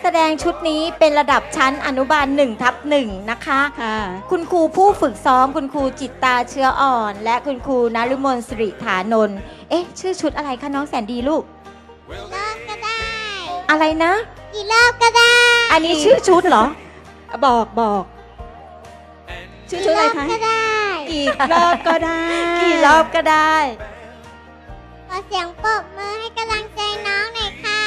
แสดงชุดนี้เป็นระดับชั้นอนุบาล1ทับหนึ่งนะค่ะ คุณครูผู้ฝึกซ้อม คุณครูจิตตาเชื้ออ่อน และคุณครูนารุมนสิริฐานนท์เอ๊ะ ชื่อชุดอะไรคะน้องแสนดีลูกกีรอบก็ได้อะไรนะ กี่รอบก็ได้ อันนี้ชื่อชุดเหรอ บอกบอก ชื่อชุดอะไรคะก็ได้กี่รอบก็ได้กี่รอบก็ได้ ขอเสียงปรบมือให้กำลังใจน้องหน่อยค่ะ